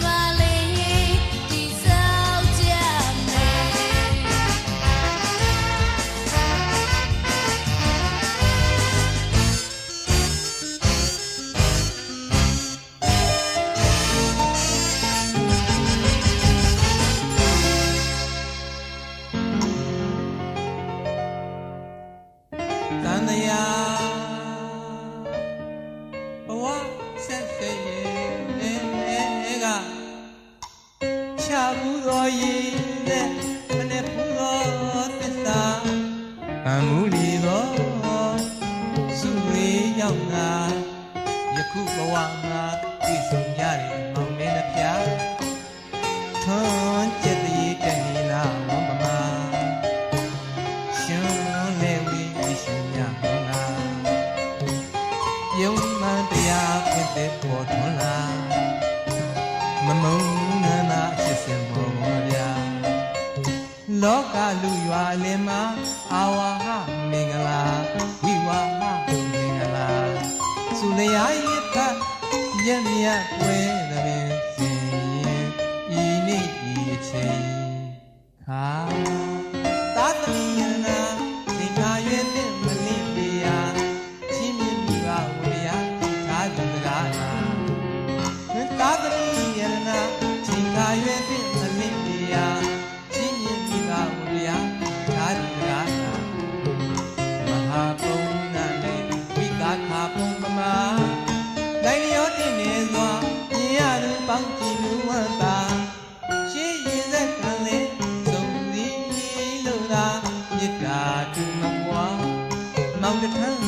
bye အမှုလီတော်စုဝေးရောက်လာယခုဘဝမှာတွေ့ဆုံကြတယ် လောကလူရွာလင်မှာအာဝါဟမင်္ဂလာဝိဝါဟမင်္ဂလာစုလျာရစ်ဖတ်ရမြတ်ွယ်တဲ့ပင်စင်ရင်ဤနေ့ဤအချိန်ခါ မြစ်တာတူမပွားမောင်တထမ်းနေတရွ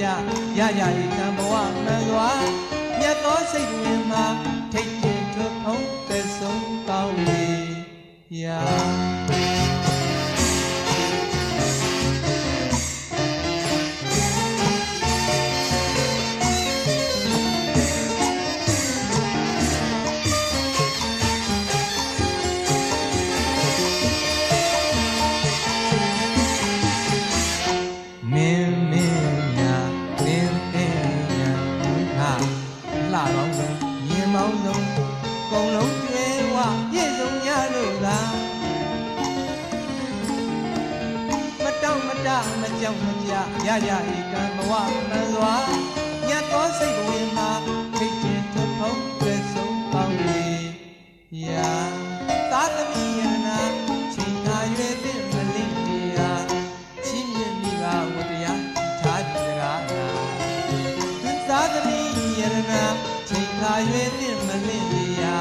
ကြောက်မကြရရဤကံ ရွယ်သင့်မလင့်နေရာ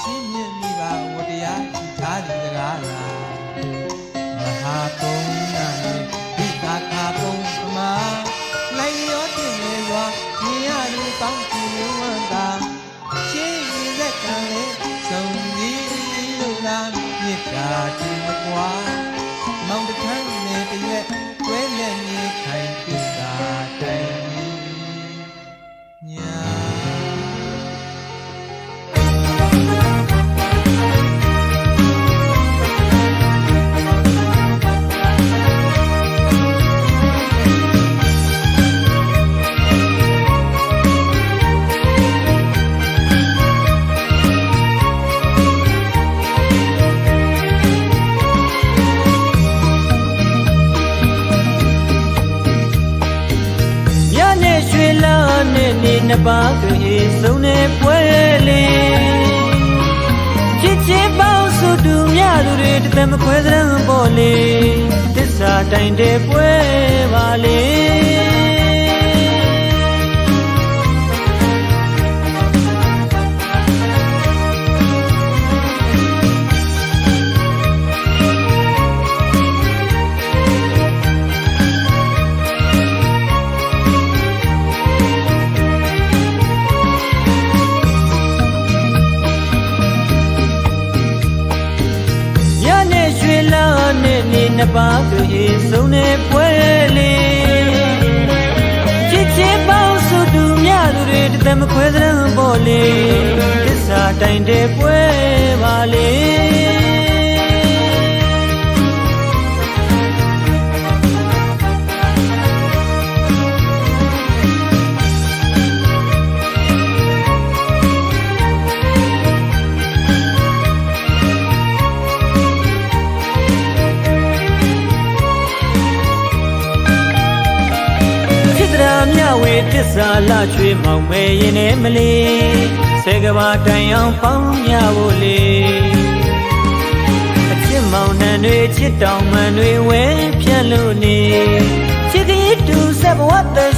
ချင်းမြင့်မိဘဝတရားထားဒီစကားနာမဟာပုံနာနေဝိသခာပုံပမာလိုက်လျောတင်နေစွာမြင်ရလူကောင်းကြည့်လို့ဝန္တာရှင်းရည်သက်ကံလေးစုံစည်းလို့လားမြစ်တာတူမကွာမောင်တခမ်းနေတရွက်တွဲလက် နဲ့နေနှစ်ပါးသူအေးဆုံးနေပွဲလေးချစ်ချစ်ပေါင်းစုတူမြသူတွေတသက်မခွဲသရံပေါ်လေတစ္ဆာတိုင်တဲ့ပွဲပါလေ တစ္ဆာလာချွေမောင်မဲရင်နဲ့မလေးဆယ်ကဘာတိုင်အောင်ပေါင်းမြဖို့လေအချစ်မောင်နှံတွေချစ်တောင်မှန်တွေဝဲဖြတ်လို့နေချစ်ကလေးတူဆက်ဘဝသက်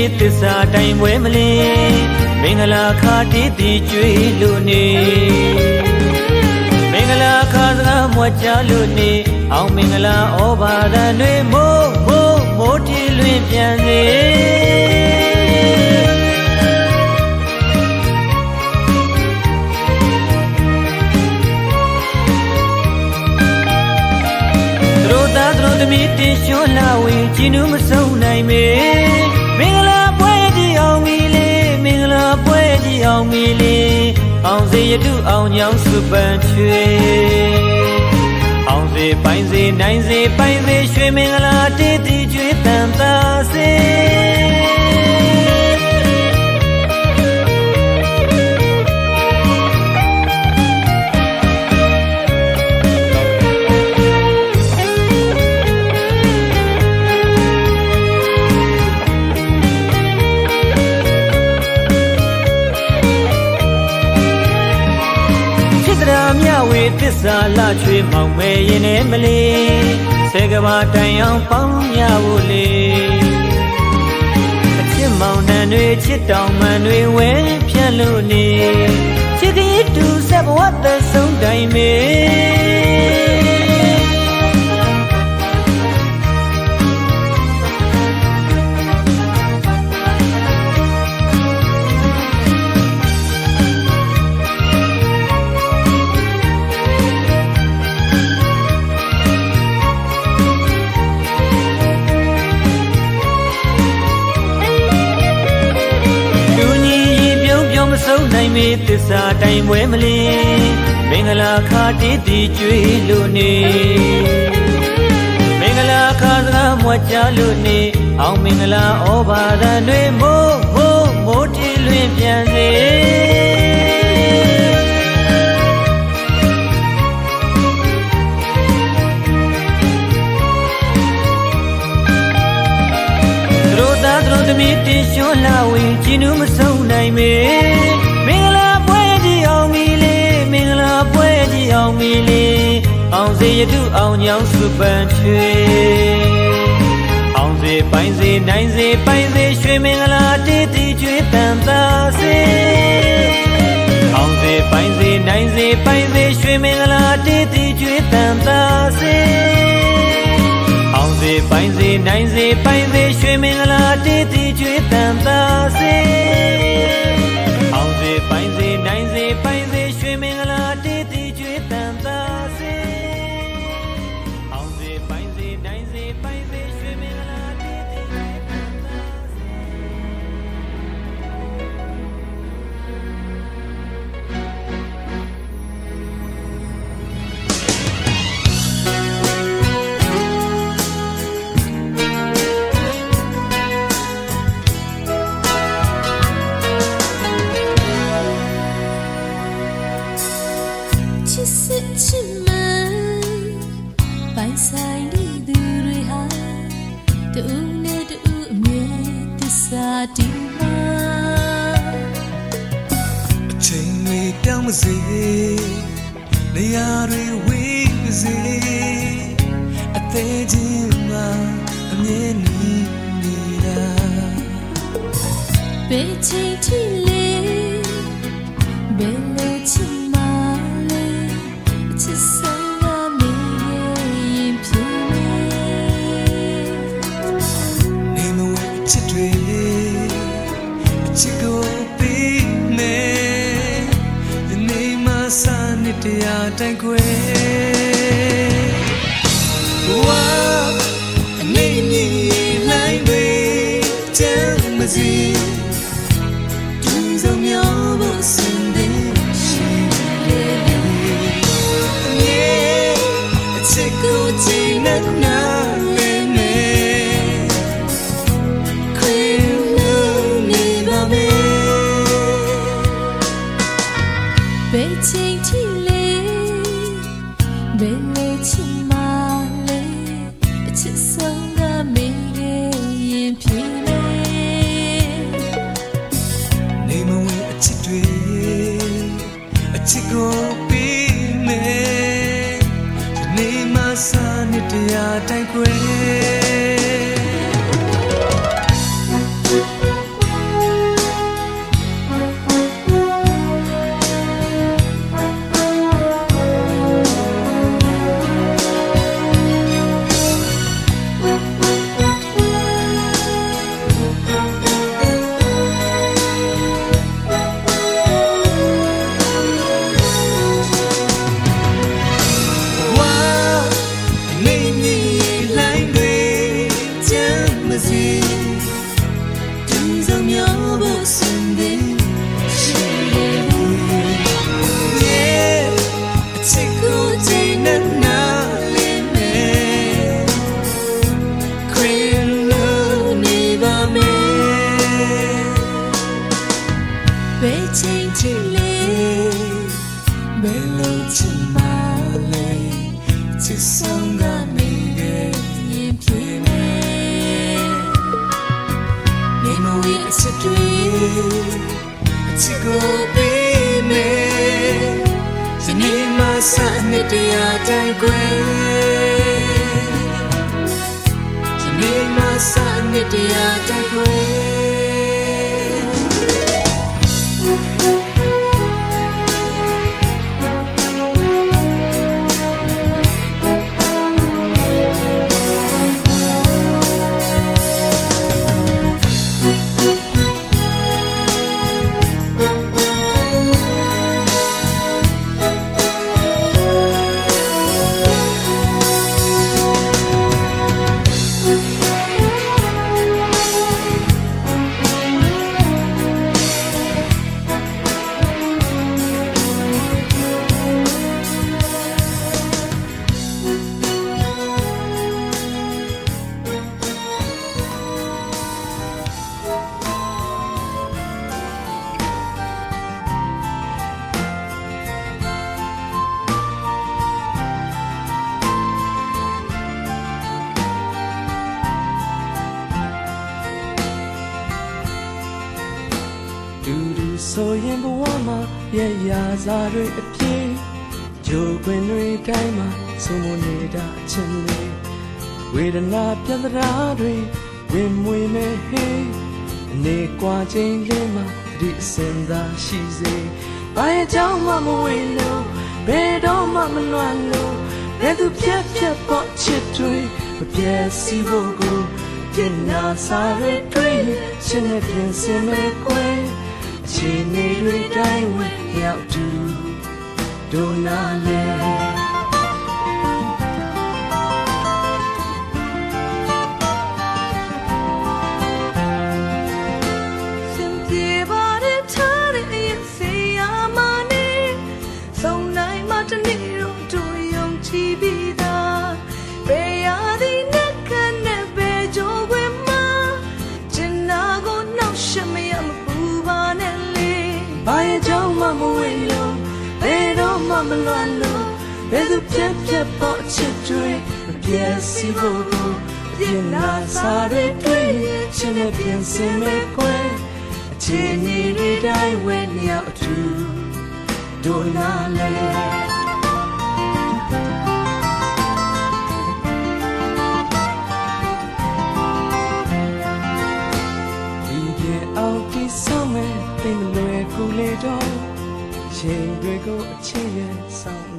ဆုံးနိုင်မေသစ္စာတိုင်ပွဲမလင်းမင်္ဂလာခါတည်တည်ကျွေးလို့နေမင်္ဂလာခါစကားမွက်ကြလို့နေအောင်မင်္ဂလာဩဘာဒံတွေမိုးမိုးမိုးတီလွင်ပြန်စေသူတို့သားသူတို့သမီးတင်လျှောလာဝေကြည်နူးမဆုံး ရတုအောင်ညောင်းစုပန်ချွေအောင်စေပိုင်းစေနိုင်စေပိုင်းစေရွှေမင်္ဂလာတည်တည်ကျွေးတန်သာစေချစ် တစ္ဆာလာချွေမောင်မဲရင်နဲ့မလေးဆယ်ကဘာတိုင်အောင်ပေါင်းမြဖို့လေအချစ်မောင်နှံတွေချစ်တောင်မှန်တွေဝဲဖြတ်လို့နေချစ်ကလေးတူဆက်ဘဝသက်ဆုံးတိုင်မေ ဆုံးနိုင်မေသစ္စာတိုင်ပွဲမလင်းမင်္ဂလာခါတည်တည်ကျွေးလို့နေမင်္ဂလာခါစကားမွက်ကြလို့နေအောင်မင်္ဂလာဩဘာဒံတွေမိုးမိုး ပိုင်းစေရွှေမင်္ဂလာတည်တည်ကျွေးတန်သာစေအောင်စေပိုင်းစေနိုင်စေပိုင်း ခွဲဝါအနေနဲ့လိုင်းတွေချမ်းမစီဒီစုံမျိုးဖို့စင်တဲ့ရှိတယ်မြေအချစ်ကိုချင်တဲ့နာလေးနဲ့ခွေလုံးနေပါမယ်ဘယ် ဘယ်ချိန်ထိလဲဘယ်လိုချင်မလဲချစ်ဆုံးကမင်းရဲ့ရင်ဖြစ်နေနေမဝေးအချစ်တွေအချစ်ကိုပေးမယ်ဇနီးမဆ ရဲ့ရာစာတွေအပြည့်ဂျိုးခွင်တွေတိုင်းမှာစုံမနေတာအချင်းလေးဝေဒနာပြဿနာတွေဝင်မွေမဲ့ဟေးအနေကွာခြင်းလေးမှာသတိအစင်သာရှိစေဘာရဲ့ကြောင့်မှမဝေလို့ဘယ်တော့မှမလွမ်းလို့ဘယ်သူပြက်ပြက်ပေါ့ချစ်တွေမပြည့်စီဖို့ကိုပြင်နာစားရတွေ့ရှင်နဲ့ပြင်စင်မဲ့ကွယ် ခြေနေတွေတိုင်းဝင်ရောက်တူဒိုနာလေ ဘာရဲ့ကြောင့်မှမဝေလို့ဘယ်တော့မှမလွမ်းလို့ဘယ်သူပြက်ပြက်ပေါ့အချစ်တွေမပြည့်စီဖို့ကိုပြင်နာစားရတွေ့ရှင်နဲ့ပြင်စင်မဲ့ကွယ်အခြေအနေတွေတိုင်းဝင်ရောက်အထူဒိုနာလေ ချိန်တွေကိုအချင်းရဲ့ဆောင်